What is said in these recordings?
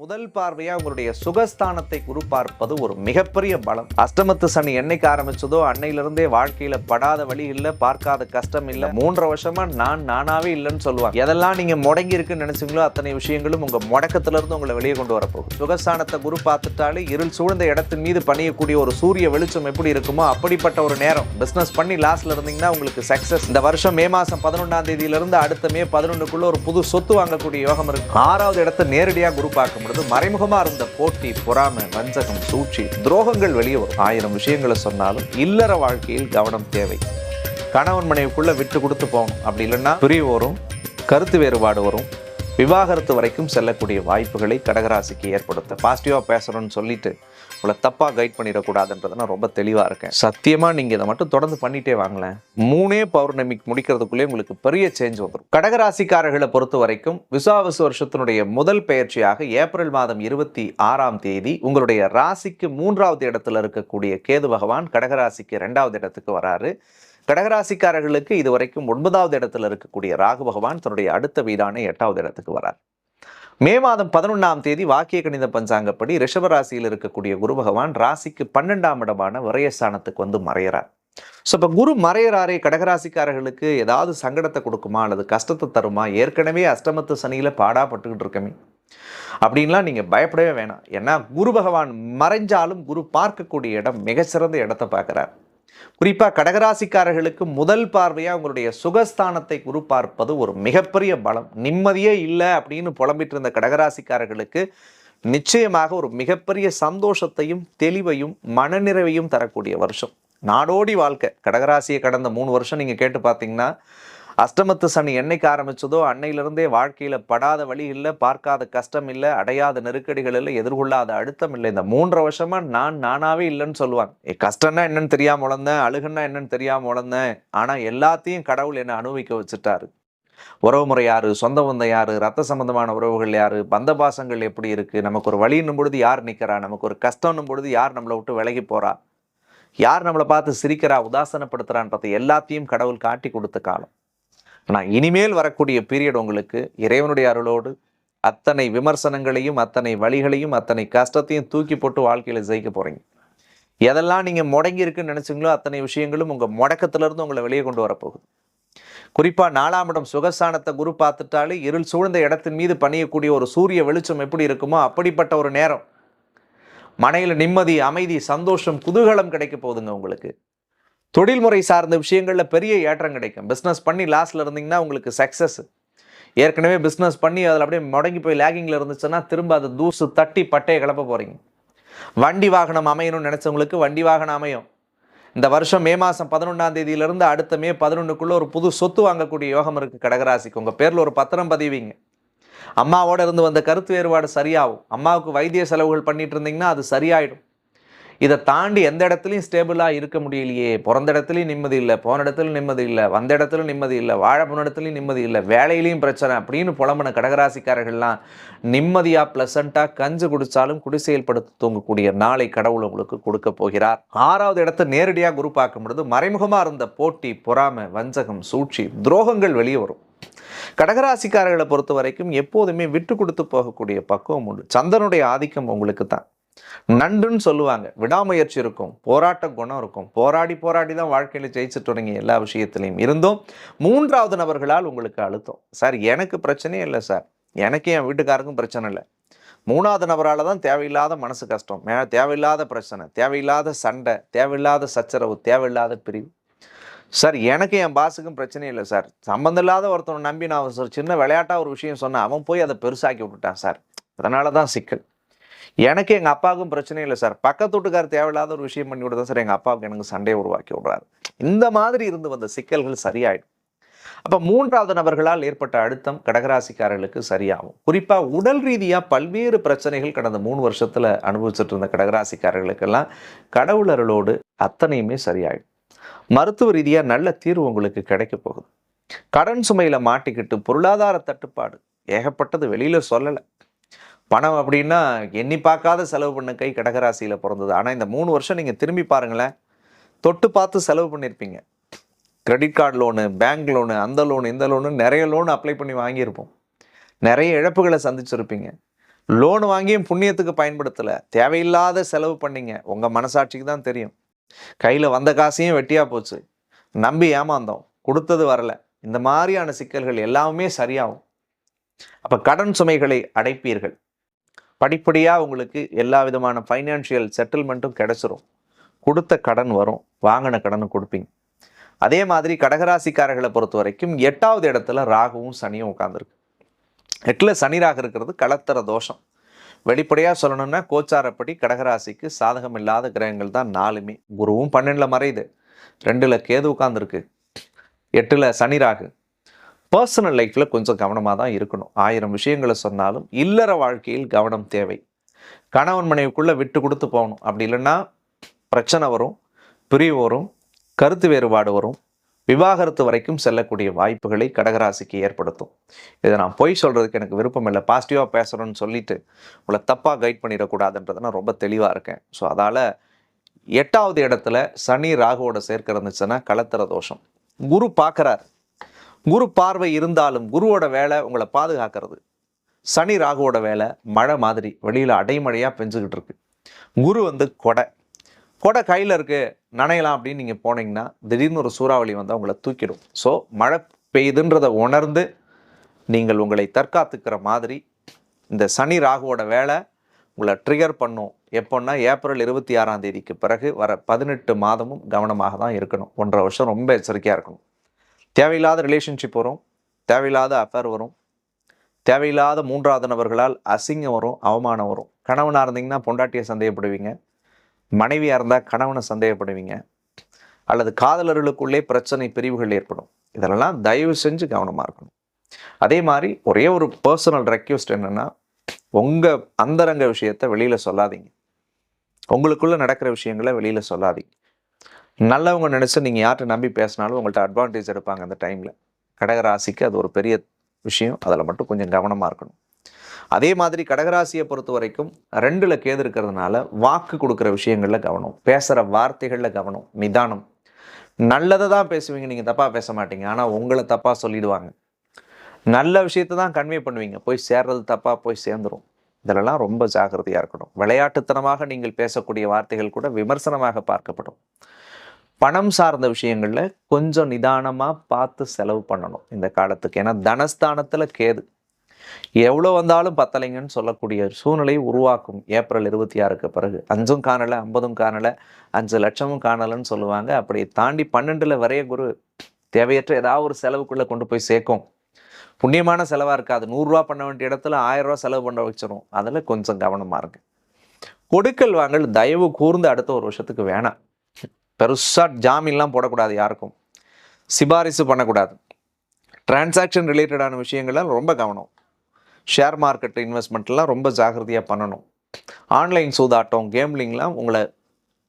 முதல் பார்வையா உங்களுடைய சுகஸ்தானத்தை குரு பார்ப்பது ஒரு மிகப்பெரிய பலம். அஷ்டமத்து சனி என்னைக்கு ஆரம்பிச்சதோ அன்னையிலிருந்தே வாழ்க்கையில படாத வழி இல்ல பார்க்காத கஷ்டம் இல்ல. மூன்றரை வருஷமா நான் நானாவே இல்லைன்னு சொல்லுவாங்க. எதெல்லாம் நீங்க முடங்கி இருக்குன்னு நினைச்சீங்களோ அத்தனை விஷயங்களும் உங்க முடக்கத்திலிருந்து உங்களை வெளியே கொண்டு வரப்போகும் சுகஸ்தானத்தை குரு பார்த்துட்டாலே இருள் சூழ்ந்த இடத்தின் மீது பணியக்கூடிய ஒரு சூரிய வெளிச்சம் எப்படி இருக்குமோ அப்படிப்பட்ட ஒரு நேரம். பிசினஸ் பண்ணி லாஸ்ட்ல இருந்தீங்கன்னா உங்களுக்கு சக்சஸ் இந்த வருஷம் மே மாசம் பதினொன்றாம் தேதியிலிருந்து அடுத்த மே பதினொன்றுக்குள்ள ஒரு புது சொத்து வாங்கக்கூடிய யோகம் இருக்கு. ஆறாவது இடத்தை நேரடியாக குரு பார்க்க பொழுது மறைமுகமா இருந்த போட்டி பொறாமை வஞ்சகம் சூழ்ச்சி துரோகங்கள் வெளியே வரும். ஆயிரம் விஷயங்களை சொன்னாலும் இல்லற வாழ்க்கையில் கவனம் தேவை. கணவன் மனைவிக்குள்ளே விட்டு கொடுத்து போகணும். அப்படி இல்லைன்னா பிரிவு வரும் கருத்து வேறுபாடு வரும். விவாகரத்து வரைக்கும் செல்லக்கூடிய வாய்ப்புகளை கடகராசிக்கு ஏற்படுத்த. பாசிட்டிவாக பேசுகிறோன்னு சொல்லிட்டு உங்களை தப்பாக கைட் பண்ணிடக்கூடாதுன்றது நான் ரொம்ப தெளிவாக இருக்கேன். சத்தியமாக நீங்கள் இதை மட்டும் தொடர்ந்து பண்ணிட்டே வாங்களேன். மூணே பௌர்ணமிக்கு முடிக்கிறதுக்குள்ளே உங்களுக்கு பெரிய சேஞ்ச் வந்துடும் கடகராசிக்காரர்களை பொறுத்த வரைக்கும் விசுவாவசு வருஷத்தினுடைய முதல் பயிற்சியாக ஏப்ரல் மாதம் இருபத்தி ஆறாம் தேதி உங்களுடைய ராசிக்கு மூன்றாவது இடத்துல இருக்கக்கூடிய கேது பகவான் கடகராசிக்கு ரெண்டாவது இடத்துக்கு வராரு. கடகராசிக்காரர்களுக்கு இதுவரைக்கும் ஒன்பதாவது இடத்துல இருக்கக்கூடிய ராகு பகவான் தன்னுடைய அடுத்த வீடான எட்டாவது இடத்துக்கு வரார். மே மாதம் பதினொன்றாம் தேதி வாக்கிய கணித பஞ்சாங்கப்படி ரிஷபராசியில் இருக்கக்கூடிய குரு பகவான் ராசிக்கு பன்னெண்டாம் இடமான விரயஸ்தானத்துக்கு வந்து மறையிறார். ஸோ இப்போ குரு மறையிறாரே கடகராசிக்காரர்களுக்கு ஏதாவது சங்கடத்தை கொடுக்குமா அல்லது கஷ்டத்தை தருமா? ஏற்கனவே அஷ்டமத்து சனியில் பாடாப்பட்டுக்கிட்டு இருக்கமே அப்படின்லாம் நீங்கள் பயப்படவே வேணாம். ஏன்னா குரு பகவான் மறைஞ்சாலும் குரு பார்க்கக்கூடிய இடம் மிகச்சிறந்த இடத்தை பார்க்குறார். குறிப்பாக கடகராசிக்காரர்களுக்கு முதல் பார்வையாக உங்களுடைய சுகஸ்தானத்தை குரு பார்ப்பது ஒரு மிகப்பெரிய பலம். நிம்மதியே இல்லை அப்படின்னு புலம்பிட்டு இருந்த கடகராசிக்காரர்களுக்கு நிச்சயமாக ஒரு மிகப்பெரிய சந்தோஷத்தையும் தெளிவையும் மனநிறைவையும் தரக்கூடிய வருஷம். நாடோடி வாழ்க்கை. கடகராசியை கடந்த மூணு வருஷம் நீங்கள் கேட்டு பார்த்தீங்கன்னா அஷ்டமத்து சனி என்னைக்கு ஆரம்பிச்சதோ அன்னையிலிருந்தே வாழ்க்கையில் படாத வழி இல்லை பார்க்காத கஷ்டம் இல்லை அடையாத நெருக்கடிகள் இல்லை எதிர்கொள்ளாத அழுத்தம் இல்லை. இந்த மூன்றரை வருஷமா நான் நானாவே இல்லைன்னு சொல்லுவாங்க. கஷ்டம்னா என்னன்னு தெரியாம உழந்தேன் அழுகுன்னா என்னன்னு தெரியாம வளர்ந்தேன் ஆனா எல்லாத்தையும் கடவுள் என்னை அனுபவிக்க வச்சுட்டாரு. உறவுமுறை யாரு? சொந்த பந்தம் யாரு? ரத்த சம்பந்தமான உறவுகள் யாரு? பந்த பாசங்கள் எப்படி இருக்கு? நமக்கு ஒரு வழின்னும் பொழுது யார் நிற்கிறா நமக்கு ஒரு கஷ்டம்னும் பொழுது யார் நம்மளை விட்டு விலகி போறா? யார் நம்மளை பார்த்து சிரிக்கிறா? உதாசனப்படுத்துறான்றதை எல்லாத்தையும் கடவுள் காட்டி கொடுத்த காலம். ஆனால் இனிமேல் வரக்கூடிய பீரியட் உங்களுக்கு இறைவனுடைய அருளோடு அத்தனை விமர்சனங்களையும் அத்தனை வழிகளையும் அத்தனை கஷ்டத்தையும் தூக்கி போட்டு வாழ்க்கையில் ஜெயிக்க போகிறீங்க எதெல்லாம் நீங்கள் முடங்கி இருக்குன்னு நினச்சிங்களோ அத்தனை விஷயங்களும் உங்கள் முடக்கத்திலிருந்து உங்களை வெளியே கொண்டு வரப்போகுது. குறிப்பாக நாலாம் இடம் சுகஸ்தானத்தை குரு பார்த்துட்டாலே இருள் சூழ்ந்த இடத்தின் மீது பணியக்கூடிய ஒரு சூரிய வெளிச்சம் எப்படி இருக்குமோ அப்படிப்பட்ட ஒரு நேரம். மனையில் நிம்மதி அமைதி சந்தோஷம் குதூகலம் கிடைக்க போகுதுங்க உங்களுக்கு. தொழில்முறை சார்ந்த விஷயங்களில் பெரிய ஏற்றம் கிடைக்கும். பிஸ்னஸ் பண்ணி லாஸில் இருந்தீங்கன்னா உங்களுக்கு சக்ஸஸ் ஏற்கனவே பிஸ்னஸ் பண்ணி அதில் அப்படியே முடங்கி போய் லேகிங்கில் இருந்துச்சுன்னா திரும்ப அதை தூசு தட்டி பட்டையை கிளப்ப போகிறீங்க வண்டி வாகனம் அமையணும்னு நினச்சவங்களுக்கு வண்டி வாகனம் அமையும். இந்த வருஷம் மே மாதம் பதினொன்றாம் தேதியிலிருந்து அடுத்த மே பதினொன்றுக்குள்ளே ஒரு புது சொத்து வாங்கக்கூடிய யோகம் இருக்குது கடகராசிக்கு. உங்கள் பேரில் ஒரு பத்திரம் பதிவீங்க. அம்மாவோட இருந்து வந்த கருத்து வேறுபாடு சரியாகும். அம்மாவுக்கு வைத்திய செலவுகள் பண்ணிட்டு இருந்தீங்கன்னா அது சரியாயிடும். இதை தாண்டி எந்த இடத்துலையும் ஸ்டேபிளாக இருக்க முடியலையே. பிறந்த இடத்துலையும் நிம்மதி இல்லை போன இடத்துல நிம்மதி இல்லை வந்த இடத்துல நிம்மதி இல்லை வாழ போன இடத்துலையும் நிம்மதி இல்லை வேலையிலையும் பிரச்சனை அப்படின்னு புலம்புன கடகராசிக்காரர்கள்லாம் நிம்மதியாக ப்ளசண்ட்டாக கஞ்சு குடித்தாலும் குடி செயல்படுத்த தூங்கக்கூடிய நாளை கடவுள் உங்களுக்கு கொடுக்க போகிறார். ஆறாவது இடத்தை நேரடியாக குரு பார்க்கும் பொழுது மறைமுகமாக இருந்த போட்டி பொறாமை வஞ்சகம் சூழ்ச்சி துரோகங்கள் வெளியே வரும். கடகராசிக்காரர்களை பொறுத்த வரைக்கும் எப்போதுமே விட்டு கொடுத்து போகக்கூடிய பக்குவம் உண்டு. சந்தனுடைய ஆதிக்கம் உங்களுக்கு தான் நண்டுன்னு சொல்லுவாங்க. விடாமுயற்சி இருக்கும் போராட்ட குணம் இருக்கும். போராடி போராடி தான் வாழ்க்கையில் ஜெயிச்சு தொடங்கி எல்லா விஷயத்துலையும் இருந்தும் மூன்றாவது நபர்களால் உங்களுக்கு அழுத்தம். சார் எனக்கு பிரச்சனையே இல்லை சார். எனக்கு என் வீட்டுக்காருக்கும் பிரச்சனை இல்லை. மூணாவது நபரால் தான் தேவையில்லாத மனசு கஷ்டம். மே தேவையில்லாத பிரச்சனை தேவையில்லாத சண்டை தேவையில்லாத சச்சரவு தேவையில்லாத பிரிவு. சார் எனக்கு என் பாஸுக்கும் பிரச்சனை இல்லை சார். சம்மந்தம் இல்லாத ஒருத்தனை நம்பி நான் ஒரு சின்ன விளையாட்டாக ஒரு விஷயம் சொன்னேன் அவன் போய் அதை பெருசாக்கி விட்டுட்டான் சார். அதனால தான் சிக்கல். எனக்கு எங்கள் அப்பாவுக்கும் பிரச்சனை இல்லை சார். பக்கத்து வீட்டுக்கார் தேவையில்லாத ஒரு விஷயம் பண்ணி விடுதா சார் எங்கள் அப்பாவுக்கு எனக்கு சண்டையை உருவாக்கி விடுறாரு. இந்த மாதிரி இருந்து வந்த சிக்கல்கள் சரியாயிடும். அப்போ மூன்றாவது நபர்களால் ஏற்பட்ட அழுத்தம் கடகராசிக்காரர்களுக்கு சரியாகும். குறிப்பாக உடல் ரீதியாக பல்வேறு பிரச்சனைகள் கடந்த மூணு வருஷத்தில் அனுபவிச்சுட்டு இருந்த கடகராசிக்காரர்களுக்கெல்லாம் கடவுள் அருளோடு அத்தனையுமே சரியாயிடும். மருத்துவ ரீதியாக நல்ல தீர்வு உங்களுக்கு கிடைக்க போகுது. கடன் சுமையில் மாட்டிக்கிட்டு பொருளாதார தட்டுப்பாடு ஏகப்பட்டது வெளியில் சொல்லலை. பணம் அப்படின்னா எண்ணி பார்க்காத செலவு பண்ண கை கடகராசியில் பிறந்தது. ஆனால் இந்த மூணு வருஷம் நீங்கள் திரும்பி பாருங்களேன். தொட்டு பார்த்து செலவு பண்ணியிருப்பீங்க credit card loan bank loan அந்த லோனு இந்த லோனு நிறைய லோன் அப்ளை பண்ணி வாங்கியிருப்போம். நிறைய இழப்புகளை சந்திச்சிருப்பீங்க. லோன் வாங்கியும் புண்ணியத்துக்கு பயன்படுத்தலை. தேவையில்லாத செலவு பண்ணீங்க. உங்கள் மனசாட்சிக்கு தான் தெரியும். கையில் வந்த காசையும் வெட்டியாக போச்சு. நம்பி ஏமாந்தோம். கொடுத்தது வரல. இந்த மாதிரியான சிக்கல்கள் எல்லாமே சரியாகும். அப்போ கடன் சுமைகளை அடைப்பீர்கள். படிப்படியாக உங்களுக்கு எல்லா விதமான ஃபைனான்ஷியல் செட்டில்மெண்ட்டும் கிடைச்சிரும். கொடுத்த கடன் வரும். வாங்கின கடனும் கொடுப்பீங்க. அதே மாதிரி கடகராசிக்காரர்களை பொறுத்த வரைக்கும் எட்டாவது இடத்துல ராகுவும் சனியும் உட்காந்துருக்கு எட்டில் சனி ராகு இருக்கிறது களத்திர தோஷம். வெளிப்படையாக சொல்லணும்னா கோச்சாரப்படி கடகராசிக்கு சாதகம் இல்லாத கிரகங்கள் தான் நாலுமே. குருவும் பன்னெண்டில் மறையுது. ரெண்டில் கேது உட்காந்துருக்கு எட்டில் சனி ராகு. பர்சனல் லைஃப்பில் கொஞ்சம் கவனமாக தான் இருக்கணும். ஆயிரம் விஷயங்களை சொன்னாலும் இல்லற வாழ்க்கையில் கவனம் தேவை. கணவன் மனைவிக்குள்ளே விட்டு கொடுத்து போகணும். அப்படி இல்லைன்னா பிரச்சனை வரும் பிரிவு வரும் கருத்து வேறுபாடு வரும். விவாகரத்து வரைக்கும் செல்லக்கூடிய வாய்ப்புகளை கடகராசிக்கு ஏற்படுத்தும். இதை நான் பொய் சொல்கிறதுக்கு எனக்கு விருப்பம் இல்லை. பாசிட்டிவாக பேசுகிறேன்னு சொல்லிட்டு உங்களை தப்பாக கைட் பண்ணிடக்கூடாதுன்றதை நான் ரொம்ப தெளிவாக இருக்கேன். ஸோ அதால் எட்டாவது இடத்துல சனி ராகுவோட சேர்க்க இருந்துச்சுன்னா களத்திர தோஷம். குரு பார்க்குறார். குரு பார்வை இருந்தாலும் குருவோட வேலை உங்களை பாதுகாக்கிறது. சனி ராகுவோட வேலை மழை மாதிரி வெளியில் அடைமழையாக பெஞ்சுக்கிட்டு இருக்கு. குரு வந்து கொடை. கொடை கையில் இருக்கு நனையலாம் அப்படின்னு நீங்கள் போனீங்கன்னா திடீர்னு ஒரு சூறாவளி வந்து உங்களை தூக்கிடும். ஸோ மழை பெய்யுதுன்றதை உணர்ந்து நீங்கள் உங்களை தற்காத்துக்கிற மாதிரி இந்த சனி ராகுவோட வேலை உங்களை ட்ரிகர் பண்ணும். எப்போன்னா ஏப்ரல் இருபத்தி ஆறாம் தேதிக்கு பிறகு வர பதினெட்டு மாதமும் கவனமாக தான் இருக்கணும். ஒன்றரை வருஷம் ரொம்ப எச்சரிக்கையாக இருக்கணும். தேவையில்லாத ரிலேஷன்ஷிப் வரும். தேவையில்லாத அஃபேர் வரும். தேவையில்லாத மூன்றாவது நபர்களால் அசிங்கம் வரும் அவமானம் வரும். கணவனாக இருந்தீங்கன்னா பொண்டாட்டியை சந்தேகப்படுவீங்க. மனைவியாக இருந்தால் கணவனை சந்தேகப்படுவீங்க. அல்லது காதலர்களுக்குள்ளே பிரச்சனை பிரிவுகள் ஏற்படும். இதெல்லாம் தயவு செஞ்சு கவனமாக இருக்கணும். அதே மாதிரி ஒரே ஒரு பர்சனல் ரெக்வஸ்ட் என்னென்னா உங்கள் அந்தரங்க விஷயத்த வெளியில் சொல்லாதீங்க. உங்களுக்குள்ளே நடக்கிற விஷயங்களை வெளியில் சொல்லாதீங்க. நல்லவங்க நினச்சி நீங்கள் யார்கிட்ட நம்பி பேசினாலும் உங்கள்கிட்ட அட்வான்டேஜ் எடுப்பாங்க அந்த டைமில் கடகராசிக்கு அது ஒரு பெரிய விஷயம். அதில் மட்டும் கொஞ்சம் கவனமாக இருக்கணும். அதே மாதிரி கடகராசியை பொறுத்த வரைக்கும் ரெண்டில் கேது இருக்கிறதுனால வாக்கு கொடுக்குற விஷயங்களில் கவனம். பேசுகிற வார்த்தைகளில் கவனம். நிதானம். நல்லதை தான் பேசுவீங்க. நீங்கள் தப்பாக பேச மாட்டீங்க. ஆனால் உங்களை தப்பாக சொல்லிடுவாங்க. நல்ல விஷயத்தை தான் கன்வே பண்ணுவீங்க. போய் சேர்றது தப்பாக போய் சேர்ந்துரும். இதிலெல்லாம் ரொம்ப ஜாக்கிரதையாக இருக்கணும். விளையாட்டுத்தனமாக நீங்கள் பேசக்கூடிய வார்த்தைகள் கூட விமர்சனமாக பார்க்கப்படும். பணம் சார்ந்த விஷயங்களில் கொஞ்சம் நிதானமாக பார்த்து செலவு பண்ணணும் இந்த காலத்துக்கு. ஏன்னா தனஸ்தானத்தில் கேது. எவ்வளோ வந்தாலும் பத்தலைங்கன்னு சொல்லக்கூடிய சூழ்நிலையை உருவாக்கும். ஏப்ரல் இருபத்தி ஆறுக்கு பிறகு. அஞ்சும் காணலை ஐம்பதும் காணலை அஞ்சு லட்சமும் காணலைன்னு சொல்லுவாங்க. அப்படி தாண்டி பன்னெண்டில் வரைய குரு தேவையற்ற ஏதாவது ஒரு செலவுக்குள்ளே கொண்டு போய் சேர்க்கும். புண்ணியமான செலவாக இருக்காது. நூறுரூவா பண்ண வேண்டிய இடத்துல ஆயிரரூவா செலவு பண்ண வச்சிடும் அதில் கொஞ்சம் கவனமாக இருக்குது கொடுக்கல் வாங்கல் தயவு கூர்ந்து அடுத்த ஒரு வருஷத்துக்கு வேணாம். பெருசாக ஜாமீன்லாம் போடக்கூடாது யாருக்கும். சிபாரிசு பண்ணக்கூடாது. டிரான்சாக்ஷன் ரிலேட்டடான விஷயங்கள்லாம் ரொம்ப கவனம். ஷேர் மார்க்கெட் இன்வெஸ்ட்மெண்ட்லாம் ரொம்ப ஜாகிரதையாக பண்ணணும். ஆன்லைன் சூதாட்டம் கேம்லிங்லாம் உங்களை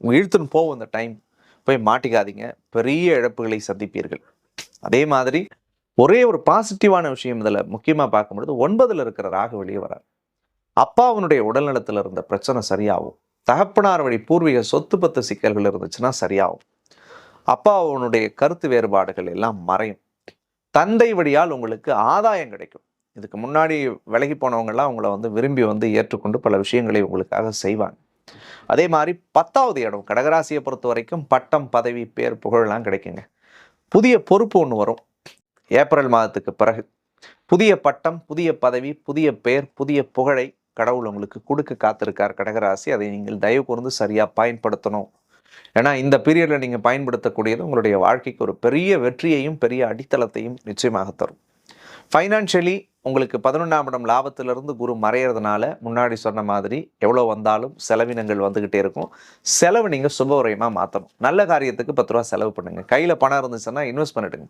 இழுத்துன்னு போகும் அந்த டைம் போய் மாட்டிக்காதீங்க. பெரிய இழப்புகளை சந்திப்பீர்கள். அதே மாதிரி ஒரே ஒரு பாசிட்டிவான விஷயம் இதில் முக்கியமாக பார்க்கும்பொழுது ஒன்பதில் இருக்கிற ராகு வெளியே வரார். அப்பாவனுடைய உடல்நலத்தில் இருந்த பிரச்சனை சரியாகும். தகப்பனார் வழி பூர்வீக சொத்து பத்து சிக்கல்கள் இருந்துச்சுன்னா சரியாகும். அப்பாவனுடைய கருத்து வேறுபாடுகள் எல்லாம் மறையும். தந்தை வழியால் உங்களுக்கு ஆதாயம் கிடைக்கும். இதுக்கு முன்னாடி விலகி போனவங்கெல்லாம் உங்களை வந்து விரும்பி வந்து ஏற்றுக்கொண்டு பல விஷயங்களை உங்களுக்காக செய்வாங்க. அதே மாதிரி பத்தாவது இடம் கடகராசியை பொறுத்த வரைக்கும் பட்டம் பதவி பேர் புகழெல்லாம் கிடைக்குங்க. புதிய பொறுப்பு ஒன்று வரும். ஏப்ரல் மாதத்துக்கு பிறகு புதிய பட்டம் புதிய பதவி புதிய பெயர் புதிய புகழை கடவுள் உங்களுக்கு கொடுக்க காத்திருக்கார் கடகராசி. அதை நீங்கள் தயவு கூர்ந்து சரியாக பயன்படுத்தணும். ஏன்னா இந்த பீரியடில் நீங்கள் பயன்படுத்தக்கூடியது உங்களுடைய வாழ்க்கைக்கு ஒரு பெரிய வெற்றியையும் பெரிய அடித்தளத்தையும் நிச்சயமாக தரும். ஃபைனான்ஷியலி உங்களுக்கு பதினொன்றாம் இடம் லாபத்திலிருந்து குரு மறையிறதுனால முன்னாடி சொன்ன மாதிரி எவ்வளோ வந்தாலும் செலவினங்கள் வந்துக்கிட்டே இருக்கும். செலவு நீங்கள் சுபவரயமாக மாற்றணும் நல்ல காரியத்துக்கு பத்து ரூபா செலவு பண்ணுங்கள் கையில் பணம் இருந்துச்சுன்னா இன்வெஸ்ட் பண்ணிடுங்க.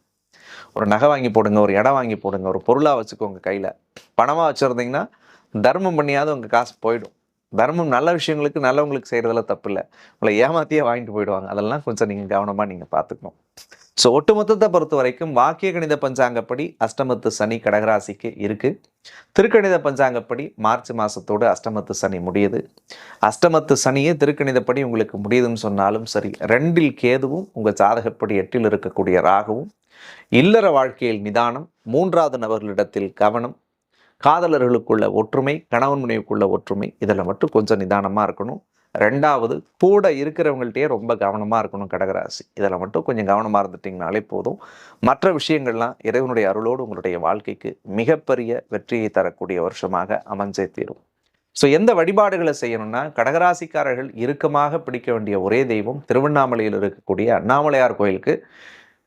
ஒரு நகை வாங்கி போடுங்க ஒரு இடம் வாங்கி போடுங்க ஒரு பொருளாக வச்சுக்கோங்க கையில். பணமாக வச்சுருந்தீங்கன்னா தர்மம் பண்ணியாவது உங்கள் காசு போயிடும். தர்மம் நல்ல விஷயங்களுக்கு நல்லவங்களுக்கு செய்கிறதுல தப்பு இல்லை உங்களை ஏமாத்தியே வாங்கிட்டு போயிடுவாங்க. அதெல்லாம் கொஞ்சம் நீங்கள் கவனமாக நீங்கள் பார்த்துக்கணும். ஸோ ஒட்டுமொத்தத்தை பொறுத்த வரைக்கும் வாக்கிய கணித பஞ்சாங்கப்படி அஷ்டமத்து சனி கடகராசிக்கு இருக்குது திருக்கணித பஞ்சாங்கப்படி மார்ச் மாதத்தோடு அஷ்டமத்து சனி முடியுது. அஷ்டமத்து சனியே திருக்கணிதப்படி உங்களுக்கு முடியுதுன்னு சொன்னாலும் சரி ரெண்டில் கேதுவும் உங்கள் ஜாதகப்படி எட்டில் இருக்கக்கூடிய ராகவும் இல்லற வாழ்க்கையில் நிதானம் மூன்றாவது நபர்களிடத்தில் கவனம் காதலர்களுக்குள்ள ஒற்றுமை கணவன் மனைவிக்குள்ள ஒற்றுமை இதில் மட்டும் கொஞ்சம் நிதானமாக இருக்கணும். ரெண்டாவது கூட இருக்கிறவங்கள்ட்டயே ரொம்ப கவனமாக இருக்கணும் கடகராசி. இதில் மட்டும் கொஞ்சம் கவனமாக இருந்துட்டிங்கனாலே போதும். மற்ற விஷயங்கள்லாம் இறைவனுடைய அருளோடு உங்களுடைய வாழ்க்கைக்கு மிகப்பெரிய வெற்றியை தரக்கூடிய வருஷமாக அமைஞ்சே தீரும். ஸோ எந்த வழிபாடுகளை செய்யணும்னா கடகராசிக்காரர்கள் இறுக்கமாக பிடிக்க வேண்டிய ஒரே தெய்வம் திருவண்ணாமலையில் இருக்கக்கூடிய அண்ணாமலையார் கோயிலுக்கு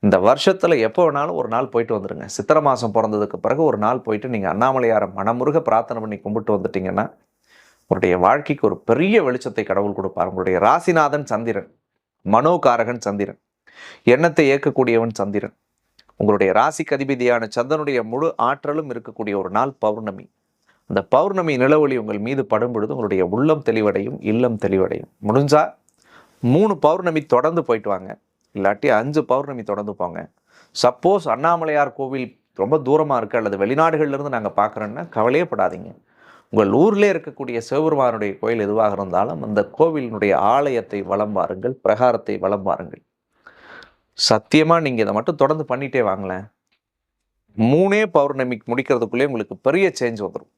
இந்த வருஷத்தில் எப்போ வேணாலும் ஒரு நாள் போயிட்டு வந்துடுங்க சித்திரை மாதம் பிறந்ததுக்கு பிறகு ஒரு நாள் போயிட்டு நீங்கள் அண்ணாமலையாரை மனமுருக பிரார்த்தனை பண்ணி கும்பிட்டு வந்துட்டிங்கன்னா உங்களுடைய வாழ்க்கைக்கு ஒரு பெரிய வெளிச்சத்தை கடவுள் கொடுப்பார். உங்களுடைய ராசிநாதன் சந்திரன் மனோகாரகன் சந்திரன் எண்ணத்தை இயக்கக்கூடியவன் சந்திரன் உங்களுடைய ராசிக்கு அதிபதியான சந்திரனுடைய முழு ஆற்றலும் இருக்கக்கூடிய ஒரு நாள் பௌர்ணமி. அந்த பௌர்ணமி நிலவொளி உங்கள் மீது படும் பொழுது உங்களுடைய உள்ளம் தெளிவடையும் இல்லம் தெளிவடையும். முடிஞ்சால் மூணு பௌர்ணமி தொடர்ந்து போயிட்டு வாங்க. இல்லாட்டி அஞ்சு பௌர்ணமி தொடர்ந்து போங்க. சப்போஸ் அண்ணாமலையார் கோவில் ரொம்ப தூரமாக இருக்குது அல்லது வெளிநாடுகள்லேருந்து நாங்கள் பார்க்குறோன்னா கவலையே படாதீங்க. உங்கள் ஊர்லே இருக்கக்கூடிய சிவபெருமானுடைய கோயில் எதுவாக இருந்தாலும் அந்த கோவிலினுடைய ஆலயத்தை வலம் பாருங்கள் பிரகாரத்தை வலம் பாருங்கள் சத்தியமாக நீங்கள் இதை மட்டும் தொடர்ந்து பண்ணிகிட்டே வாங்களேன். மூணே பௌர்ணமிக்கு முடிக்கிறதுக்குள்ளே உங்களுக்கு பெரிய சேஞ்ச் வந்துடும்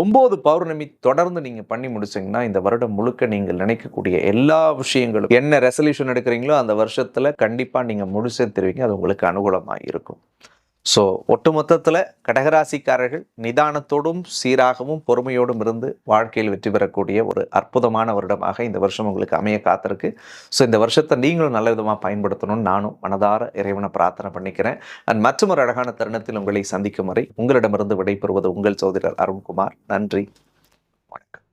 ஒம்பது பௌர்ணமி தொடர்ந்து நீங்கள் பண்ணி முடிச்சிங்கன்னா இந்த வருடம் முழுக்க நீங்கள் நினைக்கக்கூடிய எல்லா விஷயங்களும் என்ன ரெசல்யூஷன் எடுக்கிறீங்களோ அந்த வருஷத்தில் கண்டிப்பாக நீங்கள் முடிச்சே தருவீங்க. அது உங்களுக்கு அனுகூலமாக இருக்கும். ஸோ ஒட்டுமொத்தத்தில் கடகராசிக்காரர்கள் நிதானத்தோடும் சீராகவும் பொறுமையோடும் இருந்து வாழ்க்கையில் வெற்றி பெறக்கூடிய ஒரு அற்புதமான வருடமாக இந்த வருஷம் உங்களுக்கு அமைய காத்திருக்கு. ஸோ இந்த வருஷத்தை நீங்களும் நல்ல விதமாக பயன்படுத்தணும்னு நானும் மனதார இறைவனை பிரார்த்தனை பண்ணிக்கிறேன். அண்ட் மற்றும் ஒரு அழகான தருணத்தில் உங்களை சந்திக்கும் வரை உங்களிடமிருந்து விடைபெறுவது உங்கள் சோதரர் அருண்குமார். நன்றி. வணக்கம்.